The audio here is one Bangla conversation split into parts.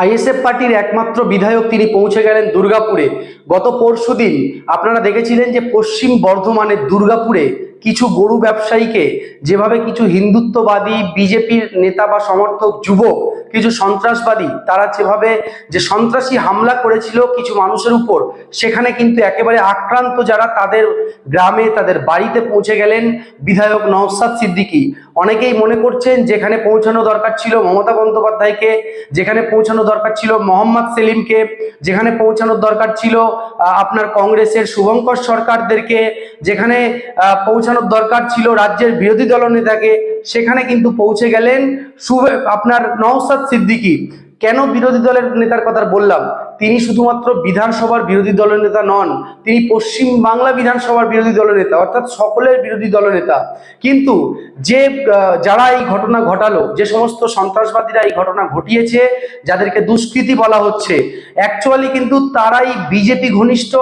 আইএসএফ পার্টির একমাত্র বিধায়ক তিনি পৌঁছে গেলেন দুর্গাপুরে। গত পরশুদিন আপনারা দেখেছিলেন যে পশ্চিম বর্ধমানের দুর্গাপুরে কিছু গরু ব্যবসায়ীকে, যেভাবে কিছু হিন্দুত্ববাদী, বিজেপির নেতা বা সমর্থক, যুবক কিছু সন্ত্রাসবাদী, তারা যেভাবে যে সন্ত্রাসী হামলা করেছিল কিছু মানুষের উপর, সেখানে কিন্তু একেবারে আক্রান্ত যারা তাদের গ্রামে, তাদের বাড়িতে পৌঁছে গেলেন বিধায়ক নওসাদ সিদ্দিকী। অনেকেই মনে করছেন যেখানে পৌঁছানো দরকার ছিল মমতা বন্দ্যোপাধ্যায়কে, যেখানে পৌঁছানো দরকার ছিল মোহাম্মদ সেলিমকে, যেখানে পৌঁছানোর দরকার ছিল আপনার কংগ্রেসের শুভঙ্কর সরকারদেরকে, যেখানে পৌঁছানোর দরকার ছিল রাজ্যের বিরোধী দলনেতাকে সেখানে কিন্তু পৌঁছে গেলেন শুভ আপনার নওসাদ সিদ্দিকী। কেন বিরোধী দলের নেতার কথা বললাম? তিনি শুধুমাত্র বিধানসভার বিরোধী দলের নেতা নন, তিনি পশ্চিম বাংলা বিধানসভার বিরোধী দলের নেতা, অর্থাৎ সকলের বিরোধী দলের নেতা। কিন্তু যে যারা এই ঘটনা ঘটালো, যে সমস্ত সন্ত্রাসবাদীরা এই ঘটনা ঘটিয়েছে, যাদেরকে দুষ্কৃতি বলা হচ্ছে অ্যাকচুয়ালি কিন্তু তারাই বিজেপি ঘনিষ্ঠ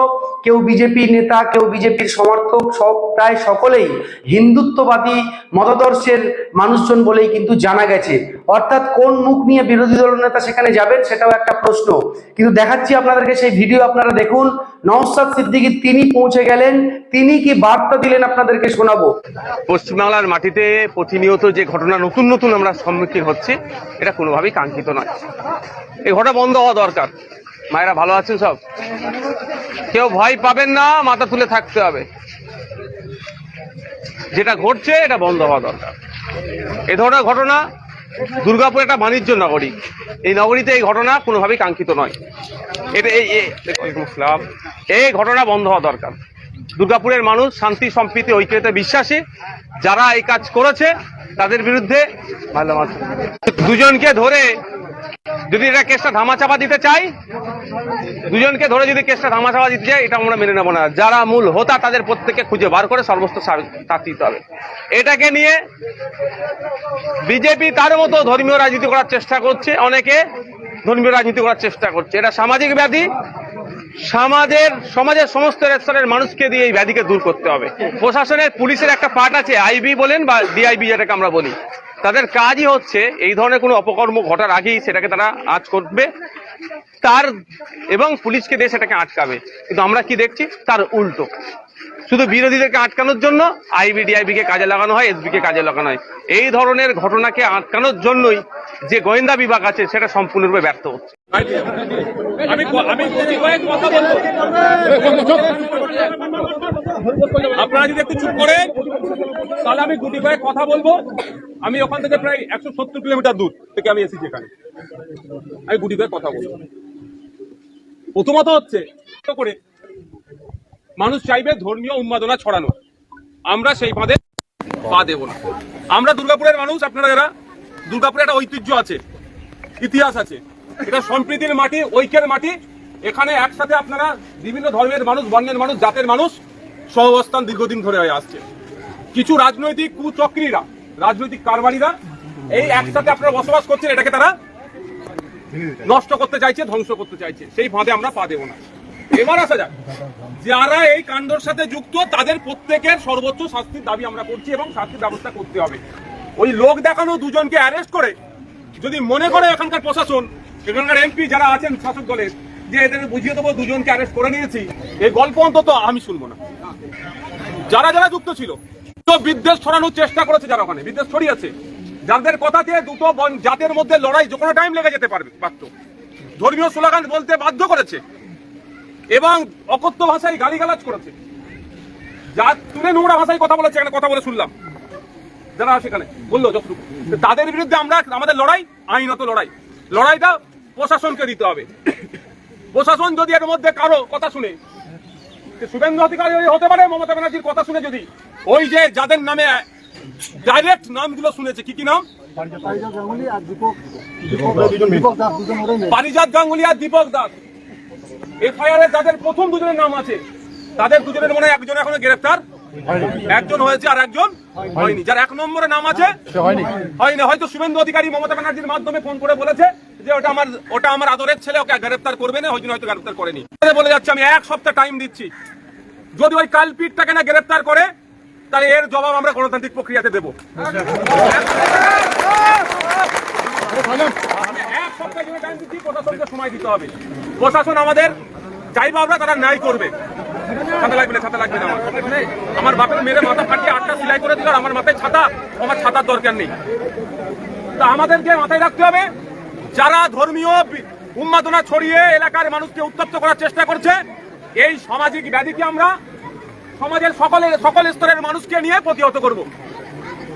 কেউ বিজেপি নেতা, কেউ বিজেপির সমর্থক, সব, প্রায় সকলেই হিন্দুত্ববাদী মতাদর্শের মানুষজন বলেই কিন্তু জানা গেছে। অর্থাৎ কোন মুখ নিয়ে বিরোধী দল নেতা সেখানে যাবেন সেটাও একটা প্রশ্ন। কিন্তু দেখাচ্ছি আপনাদেরকে সেই ভিডিও, আপনারা দেখুন। নওসাদ সিদ্দিকী তিনি পৌঁছে গেলেন, তিনি কি বার্তা দিলেন আপনাদেরকে শোনাবো? পশ্চিমবাংলার মাটিতে প্রতিনিয়ত যে ঘটনা, নতুন নতুন আমরা সম্মুখীন হচ্ছে, এটা কোনোভাবেই কাঙ্ক্ষিত নয়। এই ঘটনা বন্ধ হওয়া দরকার। মায়েরা ভালো আছেন সব? কেউ ভয় পাবেন না মাথা তুলে থাকতে হবে। যেটা ঘটছে এটা বন্ধ হওয়া দরকার। এ ধরনের ঘটনা দুর্গাপুর একটা বাণিজ্য নগরী এই নগরীতে এই ঘটনা কোনোভাবেই কাঙ্ক্ষিত নয়। এটা এই এই- এই ঘটনা বন্ধ হওয়া দরকার। দুর্গাপুরের মানুষ শান্তি সম্প্রীতি ঐক্যতে বিশ্বাসী। যারা এই কাজ করেছে তাদের বিরুদ্ধে দুজনকে ধরে যদি এটা কেসটা ধামাচাপা দিতে চাই দুজনকে ধরে যদি কেসটা ধামাচাপা দিতে চাই এটা আমরা মেনে নেব না। যারা মূল হোতা, তাদের প্রত্যেককে খুঁজে বার করে সর্বোচ্চ শা- শাস্তি দিতে হবে। এটাকে নিয়ে বিজেপি তার মতো ধর্মীয় রাজনীতি করার চেষ্টা করছে, অনেকে ধর্মীয় রাজনীতি করার চেষ্টা করছে। এটা সামাজিক ব্যাধি সমাজের সমাজের সমস্ত স্তরের মানুষকে দিয়ে এই ব্যাধিকে দূর করতে হবে। প্রশাসনের, পুলিশের একটা পার্ট আছে, আইবি বলেন বা ডিআইবি যেটাকে আমরা বলি। তাদের কাজই হচ্ছে এই ধরনের কোনো অপকর্ম ঘটার আগেই সেটাকে তারা আজ করবে। তার এবং পুলিশকে দিয়ে সেটাকে আটকাবে। কিন্তু আমরা কি দেখছি? তার উল্টো। শুধু বিরোধীদেরকে আটকানোর জন্য আইবি ডিআইবি কে কাজে লাগানো হয় এসবি কে কাজে লাগানো হয়। এই ধরনের ঘটনাকে আটকানোর জন্যই যে গোয়েন্দা বিভাগ আছে, সেটা সম্পূর্ণরূপে ব্যর্থ হচ্ছে। আপনারা যদি একটু চুপ করে তাহলে আমি গুটি কয়েক কথা বলব। আমি ওখান থেকে প্রায় একশো সত্তর কিলোমিটার দূর থেকে আমি এসেছি এখানে। আমি গুটি কয়েক কথা বলব। প্রথমত হচ্ছে করে মানুষ চাইবে ধর্মীয় উন্মাদনা ছড়ানো আমরা সেই ফাঁদে পা দেব না। আমরা দুর্গাপুরের মানুষ, আপনারা যারা, দুর্গাপুরে একটা ঐতিহ্য আছে, ইতিহাস আছে। এটা সম্প্রীতির মাটি, ঐক্যের মাটি। এখানে একসাথে আপনারা বিভিন্ন ধর্মের মানুষ, বর্ণের মানুষ, জাতের মানুষ সহাবস্থান দীর্ঘদিন ধরে হয়ে আসছে। কিছু রাজনৈতিক কুচক্রীরা, রাজনৈতিক কারবারিরা এই একসাথে আপনারা বসবাস করছেন, এটাকে তারা নষ্ট করতে চাইছে, ধ্বংস করতে চাইছে। সেই ফাঁদে আমরা পা দেবো না। এবার আসা যাক। যারা এই কাণ্ডর সাথে যুক্ত, তাদের প্রত্যেকের সর্বোচ্চ শাস্তির দাবি আমরা করছি এবং শাস্তির ব্যবস্থা করতে হবে। ওই লোক দেখানো দুজনকে অ্যারেস্ট করে, যদি মনে করে এখানকার প্রশাসন, এখানকার এমপি যারা আছেন শাসক দলের, যে এদের বুঝিয়ে দেবো, দুজনকে অ্যারেস্ট করে নিয়েছি। এই গল্প অন্তত আমি শুনব না। যারা যারা যুক্ত ছিল বিদ্বেষ ছড়ানোর চেষ্টা করেছে যারা ওখানে। বিদ্বেষ ছড়িয়েছে। যাদের কথাতে দুটো বন- জাতের মধ্যে লড়াই যে কোনো টাইম লেগে যেতে পারবে, পারত। ধর্মীয় স্লোগান বলতে বাধ্য করেছে। এবং অকথ্য ভাষায় গালিগালাজ করেছে। যা তুলে নোংরা ভাষায় কথা বলেছে এখানে কথা বলে শুনলাম। যারা সেখানে বলল যতটুকু। তাদের বিরুদ্ধে আমরা আমাদের লড়াই আইনত লড়াই। লড়াইটা প্রশাসনকে দিতে হবে। প্রশাসন যদি এর মধ্যে কারও কথা শুনে শুভেন্দু অধিকারী হতে পারে মমতা ব্যানার্জির কথা শুনে যদি ওই যে যাদের নামে ডাইরেক্ট নামগুলো শুনেছে কি কি নাম? পারিজাত গাঙ্গুলি আর দীপক দাস। পারিজাত গাঙ্গুলি আর দীপক দাস। এফআইআর এ যাদের প্রথম দুজনের নাম আছে তাদের দুজনের মনে একজন এখনও গ্রেফতার একজন হয়েছে আর একজন হয়নি। যার এক নম্বরে নাম আছে হয়নি। হয়তো শুভেন্দু অধিকারী মমতা ব্যানার্জির মাধ্যমে ফোন করে বলেছে যে ওটা আমার ওটা আমার আদরের ছেলে ওকে গ্রেফতার করবে না ওই জন্য হয়তো গ্রেফতার করেনি। বলে যাচ্ছে আমি এক সপ্তাহ টাইম দিচ্ছি। যদি ওই কালপিটটাকে না গ্রেফতার করে তাহলে এর জবাব আমরা গণতান্ত্রিক প্রক্রিয়াতে দেবো। এক সময় দিতে হবে। প্রশাসন আমাদের চাইব আমরা তারা ন্যায় করবে। ছাতা লাগবে না, ছাতা লাগবে না আমার। আমার বাপের মেরে মাথা ফাটিয়ে আটটা সেলাই করে দিল আমার মাথায় ছাতা, আমার ছাতার দরকার নেই। তা আমাদেরকে মাথায় রাখতে হবে, যারা ধর্মীয় উন্মাদনা ছড়িয়ে এলাকার মানুষকে উত্তপ্ত করার চেষ্টা করছে, এই সামাজিক ব্যাধিকে আমরা সমাজের সকলের সকল স্তরের মানুষকে নিয়ে প্রতিহত করব।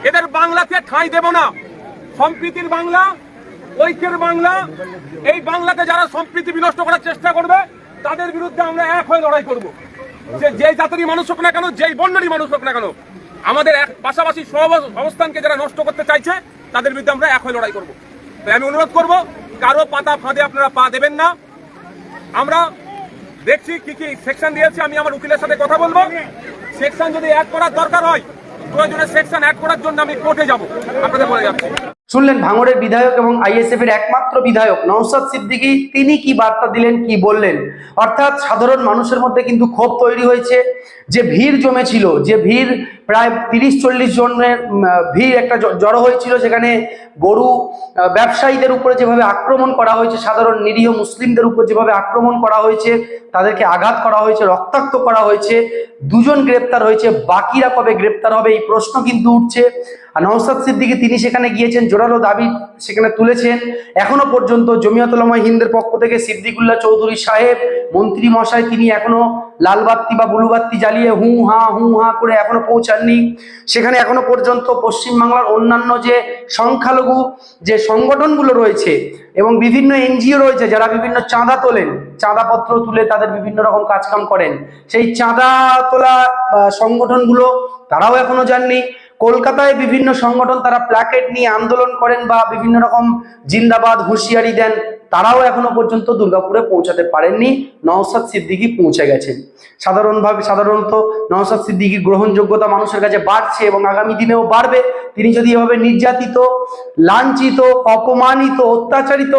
এদের বাংলাতে ঠাঁই দেব না। সম্প্রীতির বাংলা ঐক্যের বাংলা, এই বাংলাতে যারা সম্প্রীতি বিনষ্ট করার চেষ্টা করবে, তাদের বিরুদ্ধে আমরা এক হয়ে লড়াই করব। যে যে জাতিরই মানুষ হোক না কেন, যেই বর্ণেরই মানুষ হোক না কেন, আমাদের এক পাশাপাশি অবস্থানকে যারা নষ্ট করতে চাইছে, তাদের বিরুদ্ধে আমরা এক হয়ে লড়াই করব। তাই আমি অনুরোধ করব, কারও পাতা ফাঁদে আপনারা পা দেবেন না। আমরা দেখছি কি কি সেকশন দিয়েছে, আমি আমার উকিলের সাথে কথা বলব। সেকশন যদি অ্যাড করার দরকার হয় প্রয়োজনে সেকশন অ্যাড করার জন্য আমি কোর্টে যাব। আপনাদের বলে যাচ্ছি। শুনলেন ভাঙড়ের বিধায়ক এবং আইএসএফ এর একমাত্র বিধায়ক নওসাদ সিদ্দিকী, তিনি কি বার্তা দিলেন, কি বললেন? অর্থাৎ সাধারণ মানুষের মধ্যে কিন্তু ক্ষোভ তৈরি হয়েছে, যে ভিড় জমেছিল, যে ভিড় প্রায় তিরিশ চল্লিশ জনের ভিড় একটা জড়ো হয়েছিল, সেখানে গরু ব্যবসায়ীদের উপরে যেভাবে আক্রমণ করা হয়েছে, সাধারণ নিরীহ মুসলিমদের উপর যেভাবে আক্রমণ করা হয়েছে, তাদেরকে আঘাত করা হয়েছে, রক্তাক্ত করা হয়েছে, দুজন গ্রেপ্তার হয়েছে, বাকিরা কবে গ্রেপ্তার হবে এই প্রশ্ন কিন্তু উঠছে। আর নওসাদ সিদ্দিকী তিনি সেখানে গিয়েছেন, জোরালো দাবি সেখানে তুলেছেন। এখনও পর্যন্ত জমিয়তুলামা হিন্দের পক্ষ থেকে সিদ্দিকুল্লাহ চৌধুরী সাহেব, মন্ত্রী মশাই তিনি এখনও লাল বাত্তি বা বুলু বাত্তি জ্বালিয়ে হু হা হু হা করে এখনও পৌঁছাননি। সেখানে এখনও পর্যন্ত পশ্চিমবাংলার অন্যান্য যে সংখ্যালঘু যে সংগঠনগুলো রয়েছে এবং বিভিন্ন এনজিও রয়েছে, যারা বিভিন্ন চাঁদা তোলেন, চাঁদাপত্র তুলে তাদের বিভিন্ন রকম কাজকাম করেন, সেই চাঁদা তোলা সংগঠনগুলো তারাও এখনও যাননি। কলকাতায় বিভিন্ন সংগঠন তারা প্ল্যাকেট নিয়ে আন্দোলন করেন বা বিভিন্ন রকম জিন্দাবাদ হুঁশিয়ারি দেন, তারাও এখনও পর্যন্ত দুর্গাপুরে পৌঁছাতে পারেননি। নওসাদ সিদ্দিকি পৌঁছে গেছেন। সাধারণভাবে সাধারণত নওসাদ সিদ্দিকির গ্রহণযোগ্যতা মানুষের কাছে বাড়ছে এবং আগামী দিনেও বাড়বে। তিনি যদি এভাবে নির্যাতিত, লাঞ্ছিত, অপমানিত, অত্যাচারিত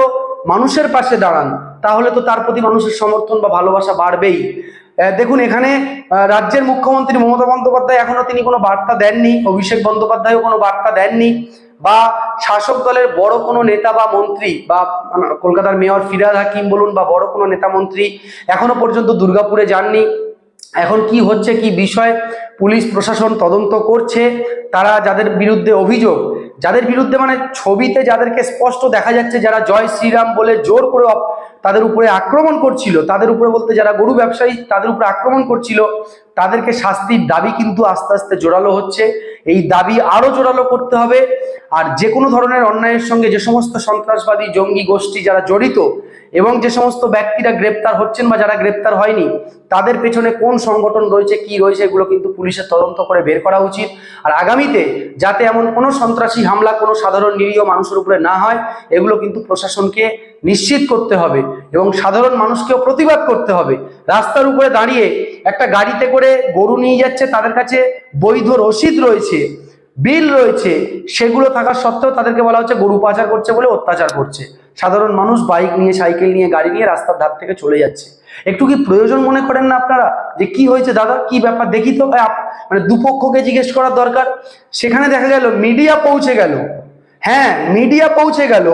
মানুষের পাশে দাঁড়ান, তাহলে তো তার প্রতি মানুষের সমর্থন বা ভালোবাসা বাড়বেই। দেখুন, এখানে রাজ্যের মুখ্যমন্ত্রী মমতা বন্দ্যোপাধ্যায় এখনও তিনি কোনো বার্তা দেননি, অভিষেক বন্দ্যোপাধ্যায়ও কোনো বার্তা দেননি, বা শাসক দলের বড় কোনো নেতা বা মন্ত্রী, বা মানে কলকাতার মেয়র ফিরাদ হাকিম বলুন, বা বড় কোনো নেতা মন্ত্রী এখনও পর্যন্ত দুর্গাপুরে যাননি। এখন কি হচ্ছে, কি বিষয়, পুলিশ প্রশাসন তদন্ত করছে, তারা যাদের বিরুদ্ধে অভিযোগ, যাদের বিরুদ্ধে মানে ছবিতে যাদেরকে স্পষ্ট দেখা যাচ্ছে, যারা জয় শ্রীরাম বলে জোর করে তাদের উপরে আক্রমণ করছিল তাদের উপরে বলতে যারা গরু ব্যবসায়ী তাদের উপরে আক্রমণ করছিল তাদেরকে শাস্তির দাবি কিন্তু আস্তে আস্তে জোরালো হচ্ছে। এই দাবি আরও জোরালো করতে হবে। আর যে কোনো ধরনের অন্যায়ের সঙ্গে যে সমস্ত সন্ত্রাসবাদী, জঙ্গি গোষ্ঠী যারা জড়িত এবং যে সমস্ত ব্যক্তিরা গ্রেপ্তার হচ্ছেন বা যারা গ্রেপ্তার হয়নি, তাদের পেছনে কোন সংগঠন রয়েছে, কি রয়েছে, এগুলো কিন্তু পুলিশের তদন্ত করে বের করা উচিত। আর আগামীতে যাতে এমন কোনো সন্ত্রাসী হামলা, কোনো সাধারণ নিরীহ মানুষের উপরে না হয়, এগুলো কিন্তু প্রশাসনকে নিশ্চিত করতে হবে এবং সাধারণ মানুষকেও প্রতিবাদ করতে হবে। রাস্তার উপরে দাঁড়িয়ে একটা গাড়িতে করে গরু নিয়ে যাচ্ছে, তাদের কাছে বৈধ রসিদ রয়েছে, বিল রয়েছে, সেগুলো থাকা সত্ত্বেও তাদেরকে বলা হচ্ছে গরু পাচার করছে বলে অত্যাচার করছে। সাধারণ মানুষ বাইক নিয়ে, সাইকেল নিয়ে, গাড়ি নিয়ে রাস্তার ধার থেকে চলে যাচ্ছে। একটু কি প্রয়োজন মনে করেন না আপনারা? যে কি হয়েছে দাদা? কি ব্যাপার? দেখি তো মানে দুপক্ষকে জিজ্ঞেস করার দরকার। সেখানে দেখা গেল মিডিয়া পৌঁছে গেল। হ্যাঁ মিডিয়া পৌঁছে গেল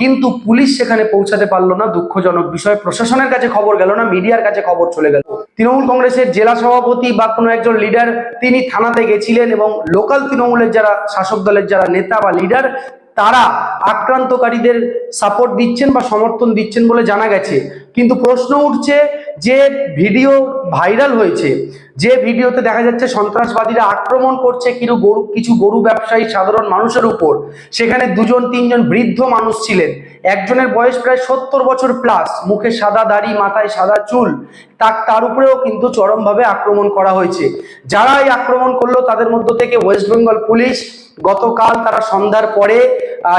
কিন্তু পুলিশ সেখানে পৌঁছাতে পারল না। দুঃখজনক বিষয়। প্রশাসনের কাছে খবর গেল না, মিডিয়ার কাছে খবর চলে গেল। তৃণমূল কংগ্রেসের জেলা সভাপতি বা কোনো একজন লিডার তিনি থানাতে গেছিলেন এবং লোকাল তৃণমূলের যারা শাসক দলের যারা নেতা বা লিডার তারা আক্রান্তকারীদের সাপোর্ট দিচ্ছেন বা সমর্থন দিচ্ছেন বলে জানা গেছে। কিন্তু প্রশ্ন উঠছে যে ভিডিও ভাইরাল হয়েছে, যে ভিডিওতে দেখা যাচ্ছে সন্ত্রাসবাদীরা আক্রমণ করছে কিছু গরু কিছু গরু ব্যবসায়ী সাধারণ মানুষের উপর। সেখানে দুজন, তিনজন বৃদ্ধ মানুষ ছিলেন। একজনের বয়স প্রায় সত্তর বছর প্লাস মুখে সাদা দাড়ি, মাথায় সাদা চুল। তার তার উপরেও কিন্তু চরমভাবে আক্রমণ করা হয়েছে। যারা এই আক্রমণ করল, তাদের মধ্য থেকে ওয়েস্ট বেঙ্গল পুলিশ গতকাল তারা সন্ধ্যার পরে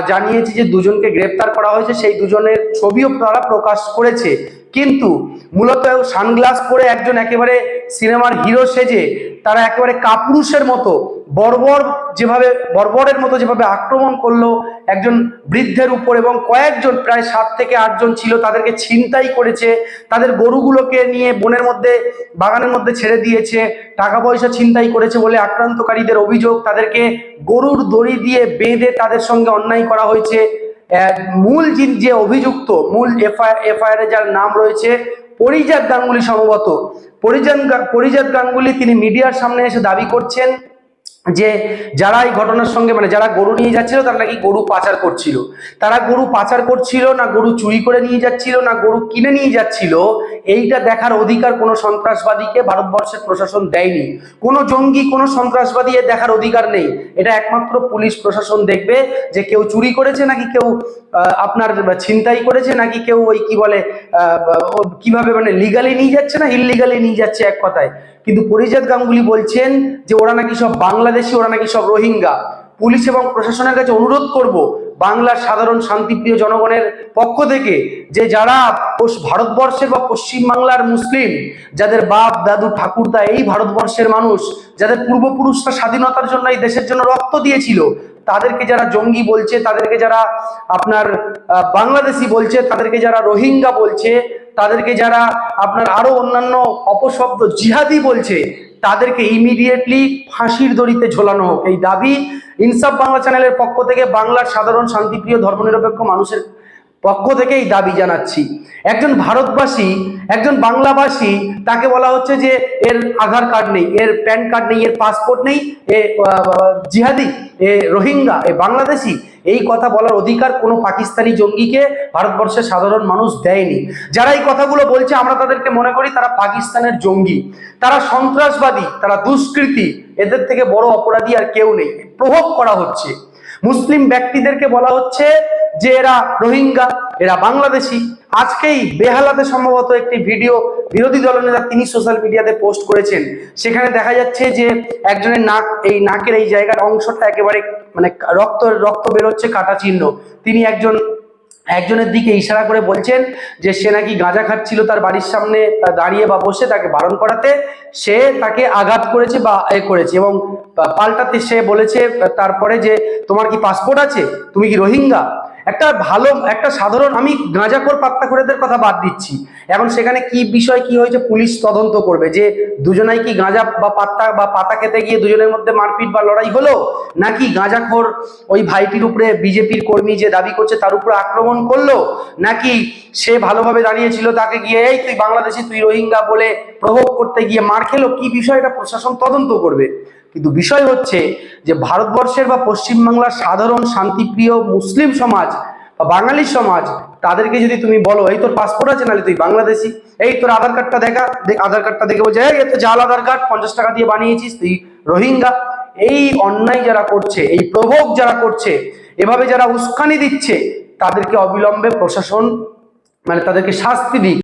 জানিয়েছে যে দুজনকে গ্রেপ্তার করা হয়েছে। সেই দুজনের ছবিও তারা প্রকাশ করেছে। কিন্তু মূলত সানগ্লাস পরে একজন একেবারে সিনেমার হিরো সেজে তারা একেবারে কাপুরুষের মতো, বর্বর যেভাবে, বর্বরের মতো যেভাবে আক্রমণ করল একজন বৃদ্ধের উপর এবং কয়েকজন, প্রায় সাত থেকে আটজন ছিল তাদেরকে ছিনতাই করেছে, তাদের গরুগুলোকে নিয়ে বনের মধ্যে, বাগানের মধ্যে ছেড়ে দিয়েছে, টাকা পয়সা ছিনতাই করেছে বলে আক্রান্তকারীদের অভিযোগ, তাদেরকে গরুর দড়ি দিয়ে বেঁধে তাদের সঙ্গে অন্যায় করা হয়েছে। মূল যে- অভিযুক্ত, মূল এফআইআর যার নাম রয়েছে, পরিজাত গাঙ্গুলি সম্ভবত। পরিজাত পরিজাত গাঙ্গুলি তিনি মিডিয়ার সামনে এসে দাবি করছেন যে যারা এই ঘটনার সঙ্গে মানে যারা গরু নিয়ে যাচ্ছিল, তারা নাকি গরু পাচার করছিল। তারা গরু পাচার করছিল না গরু চুরি করে নিয়ে যাচ্ছিল, না গরু কিনে নিয়ে যাচ্ছিল, এইটা দেখার অধিকার কোনো সন্ত্রাসবাদীকে ভারতবর্ষের প্রশাসন দেয়নি। কোনো জঙ্গি, কোনো সন্ত্রাসবাদী এর দেখার অধিকার নেই। এটা একমাত্র পুলিশ প্রশাসন দেখবে যে কেউ চুরি করেছে নাকি কেউ আপনার ছিনতাই করেছে নাকি কেউ ওই কি বলে কীভাবে মানে লিগালি নিয়ে যাচ্ছে না ইললিগালি নিয়ে যাচ্ছে এক কথায়? কিন্তু পরিজাত গাঙ্গুলি বলছেন যে ওরা নাকি সব বাংলাদেশি, ওরা নাকি সব রোহিঙ্গা। পুলিশ এবং প্রশাসনের কাছে অনুরোধ করব বাংলার সাধারণ শান্তিপ্রিয় জনগণের পক্ষ থেকে যে যারা ভারতবর্ষের বা পশ্চিম বাংলার মুসলিম, যাদের বাপ, দাদু, ঠাকুরদা এই ভারতবর্ষের মানুষ, যাদের পূর্বপুরুষরা স্বাধীনতার জন্য এই দেশের জন্য রক্ত দিয়েছিল, তাদেরকে যারা জঙ্গি বলছে, তাদেরকে যারা আপনার বাংলাদেশি বলছে, তাদেরকে যারা রোহিঙ্গা বলছে তাদেরকে যারা আপনার আরও অন্যান্য অপশব্দ জিহাদি বলছে, তাদেরকে ইমিডিয়েটলি ফাঁসির দড়িতে ঝোলানো হোক। এই দাবি ইনসাফ বাংলা চ্যানেলের পক্ষ থেকে বাংলার সাধারণ শান্তিপ্রিয় ধর্মনিরপেক্ষ মানুষের পক্ষ থেকে এই দাবি জানাচ্ছি। একজন ভারতবাসী, একজন বাংলাভাষী তাকে বলা হচ্ছে যে এর আধার কার্ড নেই, এর প্যান কার্ড নেই, এর পাসপোর্ট নেই, এ জিহাদি, এ, রোহিঙ্গা, এ, বাংলাদেশি, এই কথা বলার অধিকার কোনো পাকিস্তানি জঙ্গিকে ভারতবর্ষের সাধারণ মানুষ দেয়নি। যারা এই কথাগুলো বলছে, আমরা তাদেরকে মনে করি তারা পাকিস্তানের জঙ্গি। তারা সন্ত্রাসবাদী, তারা দুষ্কৃতী, এদের থেকে বড় অপরাধী আর কেউ নেই। প্রভোগ করা হচ্ছে। মুসলিম ব্যক্তিদেরকে বলা হচ্ছে যে এরা রোহিঙ্গা, এরা বাংলাদেশি। আজকেই বেহালাতে সম্ভবত একটি ভিডিও বিরোধী দলনেতা তিনি সোশ্যাল মিডিয়াতে পোস্ট করেছেন। সেখানে দেখা যাচ্ছে যে একজনের নাক, এই নাকের এই জায়গার অংশটা একেবারে মানে রক্ত রক্ত বেরোচ্ছে কাটা চিহ্ন। তিনি একজন, একজনের দিকে ইশারা করে বলছেন যে সে নাকি গাঁজা খাচ্ছিল তার বাড়ির সামনে দাঁড়িয়ে বা বসে তাকে বারণ করাতে। সে তাকে আঘাত করেছে বা এ করেছে এবং পাল্টাতে সে বলেছে, তারপরে যে, তোমার কি পাসপোর্ট আছে? তুমি কি রোহিঙ্গা? একটা ভালো, একটা সাধারণ, আমি গাঁজাখোর পাত্তাখোরেদের কথা বাদ দিচ্ছি। এখন সেখানে কি বিষয়, কি হয়েছে পুলিশ তদন্ত করবে? যে দুজনাই কি গাঁজা বা পাত্তা বা পাতা খেতে গিয়ে দুজনের মধ্যে মারপিট বা লড়াই হলো? নাকি গাঁজাখোর ওই ভাইটির উপরে বিজেপির কর্মী যে দাবি করছে তার উপরে আক্রমণ করল? নাকি সে ভালোভাবে দাঁড়িয়েছিল তাকে গিয়ে, এই তুই বাংলাদেশি, তুই রোহিঙ্গা বলে প্রভোগ করতে গিয়ে মার খেলো? কি বিষয়টা প্রশাসন তদন্ত করবে। কিন্তু বিষয় হচ্ছে যে ভারতবর্ষের বা পশ্চিমবাংলার সাধারণ শান্তিপ্রিয় মুসলিম সমাজ বা বাঙালি সমাজ, তাদেরকে যদি তুমি বলো, এই তোর পাসপোর্ট আছে নাহলে তুই বাংলাদেশি? এই তোর আধার কার্ডটা দেখা আধার কার্ডটা দেখে বলছে, এই এত জাল আধার কার্ড পঞ্চাশ টাকা দিয়ে বানিয়েছিস, তুই রোহিঙ্গা। এই অন্যায় যারা করছে, এই প্রভোগ যারা করছে, এভাবে যারা উস্কানি দিচ্ছে, তাদেরকে অবিলম্বে প্রশাসন মানে তাদেরকে শাস্তি দিক।